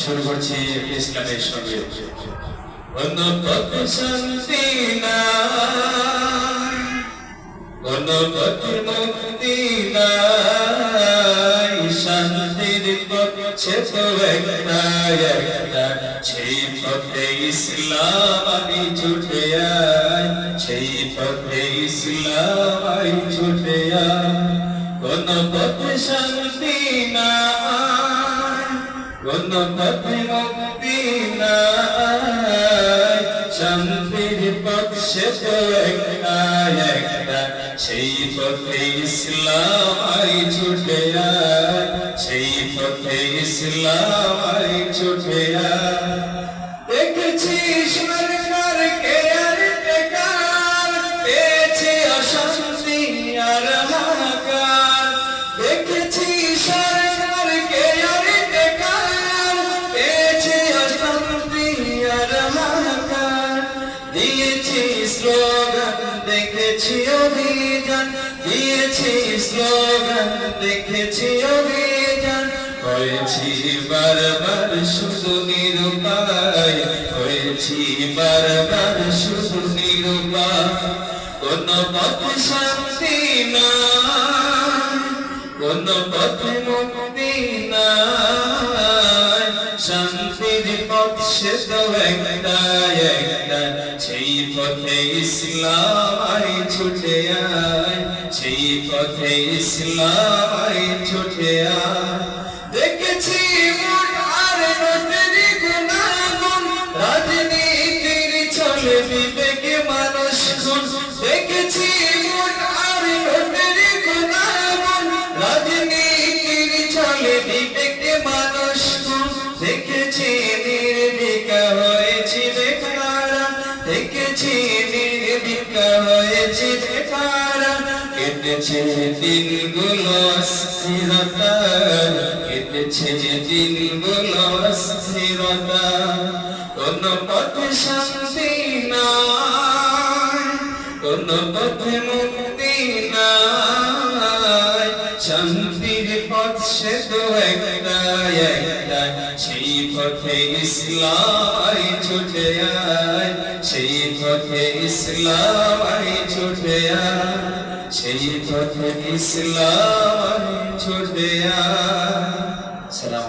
শুরু করছি ইসলামের সঙ্গে। অনুপত শান্তি নাই অনুপত শান্তির পক্ষে তো সেই পথে ইসলাম আমি ছুটে সেই পথে ইসলাম আমি ছুটে কোন পথে শান্তি নাই। পথে মুক্তি নাই শান্তির পক্ষে একটা, সেই পথে ইসলাম আই ছুটে সেই পথে ইসলাম আই ছুটে আয় দেখেছি সরকারকে আর দিয়েছি স্লোগান, দেখেছি অভিযান। দিয়েছি স্লোগান, দেখেছি অভিযান। হয়েছি বারবার শুধু নিরুপায়। হয়েছি বারবার শুধু নিরুপায়। কোন পথ শান্তি না কোন পথ মুক্তি সে তো একটা একটা। সেই পথে ইসলাম আই ছুটে আয়, সেই পথে ইসলাম আই ছুটে আয়। দেখেছি মোট আর নোটের গুণাগুণ, রাজনীতির চলে বিবেকে বেকারা দেখেছি নির্বিকা হয়েছি বেকারা কেটেছে দিনগুলো স্থিরতা কেটেছে দিনগুলো স্থিরতা কোন পথে শান্তি নাই, কোন পথে মুক্তি নাই। শান্তির পথ সে তো একটা একটা সেই পথে ইসলাম ছুটে আয়, সেই পথে ইসলাম ছুটে আয়, সেই পথে ইসলাম ছুটে আয়। সালাম